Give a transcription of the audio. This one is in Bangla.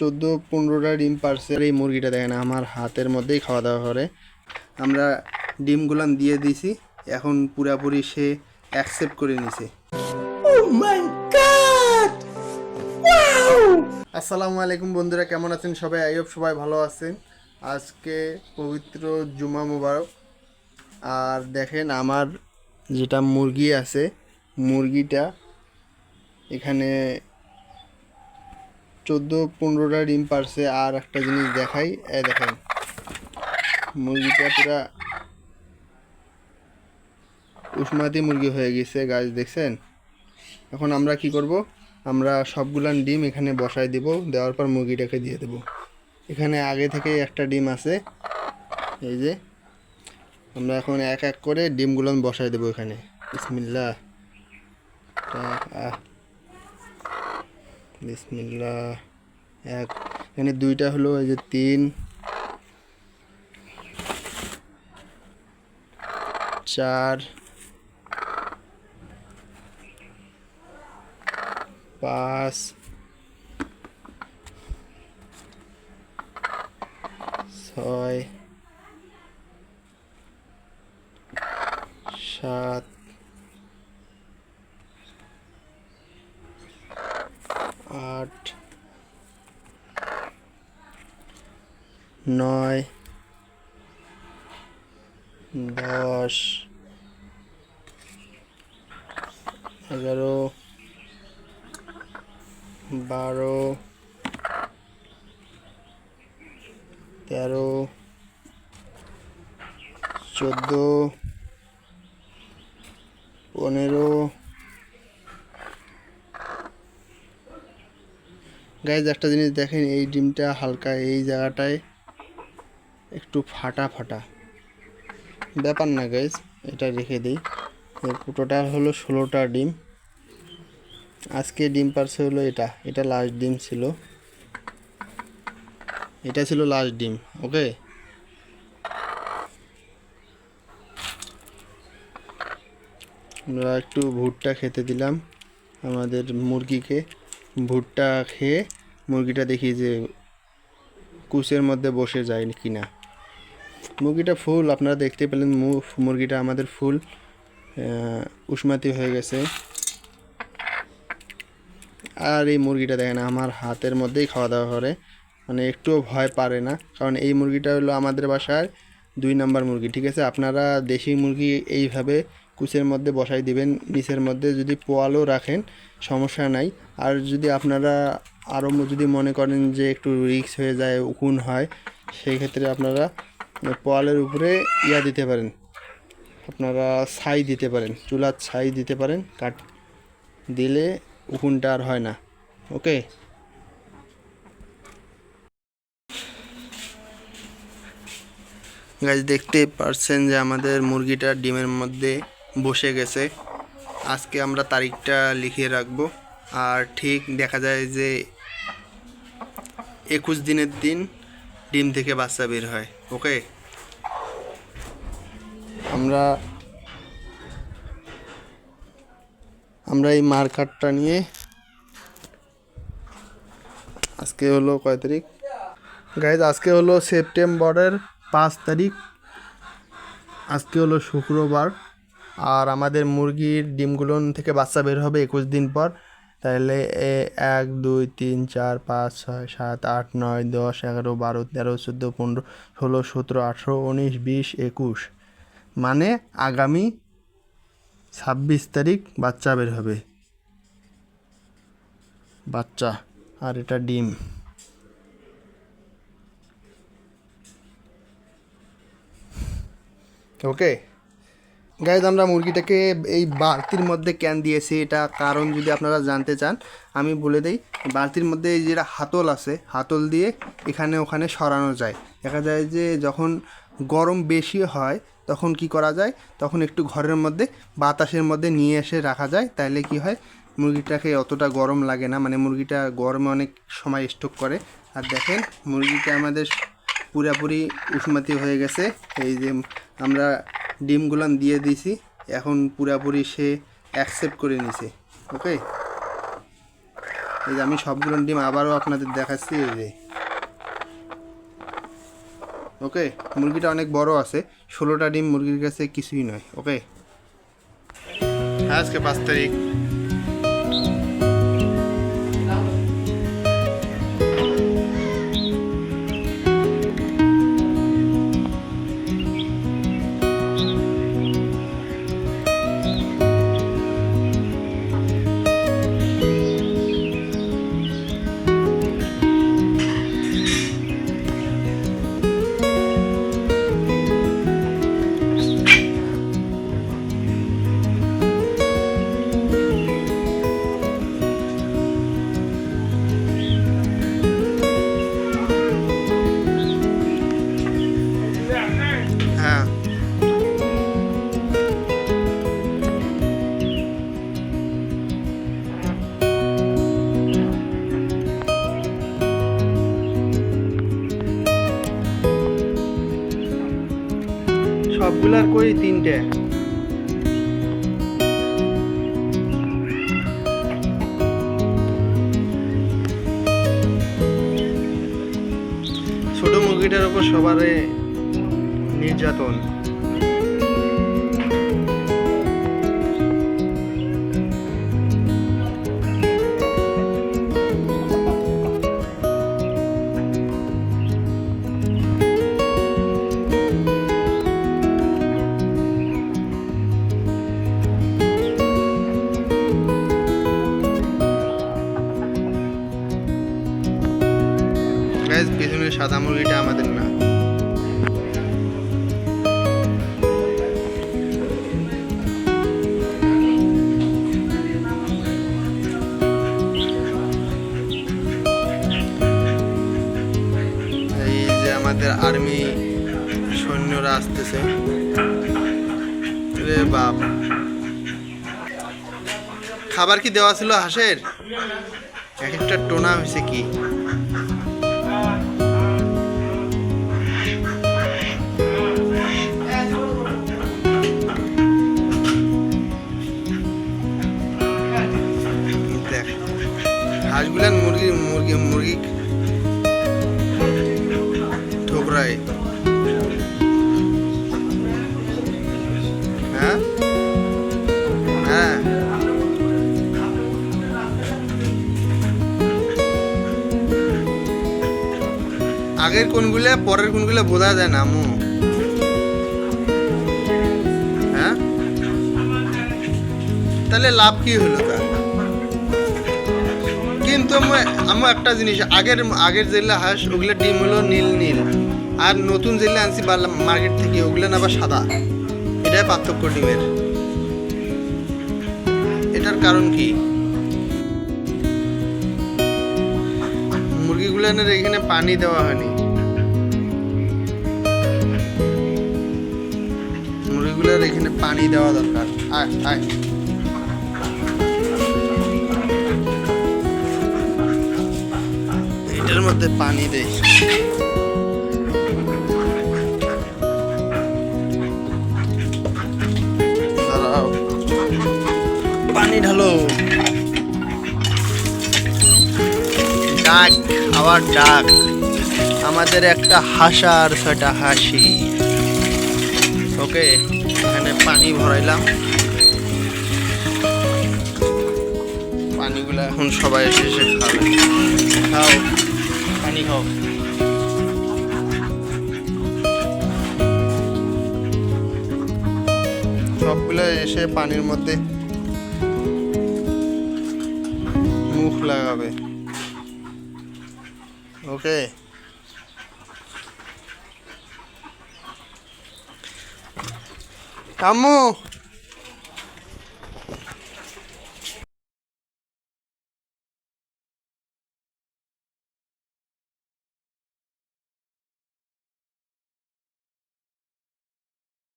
চোদ্দ পনেরোটা ডিম পারছে। এই মুরগিটা দেখেন আমার হাতের মধ্যেই খাওয়া দাওয়া করে। আমরা ডিমগুলান দিয়ে দিছি। এখন পুরাপুরি সে অ্যাকসেপ্ট করে নিছে। আসসালামু আলাইকুম বন্ধুরা কেমন আছেন সবাই? আইব সবাই ভালো আছেন। আজকে পবিত্র জুমা মুবারক। আর দেখেন আমার যেটা মুরগি আছে মুরগিটা এখানে চোদ্দ পনেরোটা ডিম পারছে। আর একটা জিনিস দেখাই এ দেখেন। মুরগিটা পুরা উষ্মাতি মুরগি হয়ে গেছে গাছ দেখছেন? এখন আমরা কি করব? আমরা সবগুলান ডিম এখানে বসাই দিব, দেওয়ার পর মুরগিটাকে দিয়ে দেব। এখানে আগে থেকে একটা ডিম আছে। এই যে, আমরা এখন এক এক করে ডিমগুলো বসাই দেবো এখানে। বিসমিল্লাহ। আহ। বিসমিল্লাহ এক। এখানে দুইটা হলো এই যে তিন। চার। পাঁচ। ছয়। সাত আট নয়, দশ, এগারো, বারো, তেরো, চোদ্দ, পনেরো। গাইজ, একটা জিনিস দেখেন, এই ডিমটা হালকা এই জায়গাটায় একটু ফাটা ফাটা। ব্যাপার না গাইজ এটা রেখে দিই। টোটাল হলো ষোলোটা ডিম। আজকে ডিম পারছে হলো এটা এটা লাস্ট ডিম ছিল। এটা ছিল লাস্ট ডিম ওকে আমরা একটু ভুট্টা খেতে দিলাম, আমাদের মুরগিকে। ভুট্টা খেয়ে মুরগিটা দেখি যে কুচের মধ্যে বসে যায় কিনা। মুরগিটা ফুল, আপনারা দেখতে পেলেন মুরগিটা আমাদের ফুল। উষ্মাতি হয়ে গেছে। আর এই মুরগিটা দেখেন, আমার হাতের মধ্যেই খাওয়া দাওয়া করে। মানে একটুও ভয় পারে না, কারণ এই মুরগিটা হলো আমাদের বাসায় দুই নাম্বার মুরগি, ঠিক আছে? আপনারা দেশি মুরগি এইভাবে কুচের মধ্যে বসাই দিবেন, নিচের মধ্যে যদি পোয়ালও রাখেন, সমস্যা নাই। আর যদি আপনারা আরও যদি মনে করেন যে একটু রিক্স হয়ে যায়, উকুন হয় সেই ক্ষেত্রে আপনারা পোয়ালের উপরে ইয়া দিতে পারেন। আপনারা ছাই দিতে পারেন, চুলার ছাই দিতে পারেন কাট দিলে উকুনটা আর হয় না। ওকে? গাছ দেখতে পারছেন যে আমাদের মুরগিটা ডিমের মধ্যে বসে গেছে। আজকে আমরা তারিখটা লিখিয়ে রাখব। আর ঠিক দেখা যায় যে একুশ দিনের দিন ডিম থেকে বাচ্চা বের হয়। ওকে? আমরা আমরা এই মার্কারটা নিয়ে আজকে হলো কয় তারিখ? গাইজ আজকে হলো সেপ্টেম্বরের পাঁচ তারিখ। আজকে হলো শুক্রবার। আর আমাদের মুরগির ডিমগুলো থেকে বাচ্চা বের হবে একুশ দিন পর। তাহলে এ এক, দুই, তিন, চার, পাঁচ, ছয়, সাত, আট, নয়, দশ, এগারো, বারো, তেরো, চোদ্দ, পনেরো, ষোলো, সতেরো, আঠেরো, উনিশ, বিশ, একুশ। মানে আগামী ছাব্বিশ তারিখ বাচ্চা বের হবে। বাচ্চা, আর এটা ডিম। ওকে। গাইজ, আমরা মুরগিটাকে এই বালতির মধ্যে ক্যান দিয়েছি। এটা কারণ যদি আপনারা জানতে চান, আমি বলে দিই, বালতির মধ্যে এই যেটা হাতল আছে, হাতল দিয়ে এখানে ওখানে সরানো যায়। দেখা যায় যে যখন গরম বেশি হয় তখন কি করা যায়? তখন একটু ঘরের মধ্যে, বাতাসের মধ্যে নিয়ে এসে রাখা যায়। তাহলে কি হয়, মুরগিটাকে অতটা গরম লাগে না। মানে মুরগিটা গরমে অনেক সময় স্টক করে। আর দেখেন, মুরগিটা আমাদের পুরাপুরি উষ্মাতি হয়ে গেছে। এই যে আমরা ডিমগুলান দিয়ে দিয়েছি, এখন পুরাপুরি সে অ্যাকসেপ্ট করে নিছে। ওকে এই যে আমি সবগুলো ডিম আবারও আপনাদের দেখাচ্ছি, এই যে। ওকে? মুরগিটা অনেক বড় আছে। ষোলোটা ডিম মুরগির কাছে কিছুই নয়, ওকে? আজকে পাঁচ তারিখ। সবগুলার কই তিনটে? ছোট মুরগিটার উপর সবারে নির্যাতন। আসতেছে। রে বাপ। খাবার কি দেওয়া ছিল হাঁসের? এক একটা টোনা হয়েছে কি? হাঁসগুলান মুরগি মুরগি মুরগি পরের কোনগুলা বোঝা যায় না আমু হ্যাঁ? তাহলে লাভ কি হলো তার? কিন্তু আমার একটা জিনিস, আগের আগের যেগুলো হাঁস, ওগুলো ডিম হলো নীল নীল। আর নতুন যেগুলো আনছি মার্কেট থেকে, ওগুলো না আবার সাদা। এটাই পার্থক্য ডিমের। এটার কারণ কি? মুরগিগুলোর এখানে পানি দেওয়া হয়নি। মুরগিগুলোর এখানে পানি দেওয়া দরকার। আয় আয়। এটার মধ্যে পানি দেই। পানি ঢালো। ডাক, আবার ডাক। আমাদের একটা হাসা আর ছয়টা হাসি। ওকে? এখানে পানি ভরাইলাম। পানিগুলো এখন সবাই এসে এসে খাবে। খাও, পানি খাও। সবগুলো এসে পানির মধ্যে মুখ লাগাবে। ওকে? আম্মু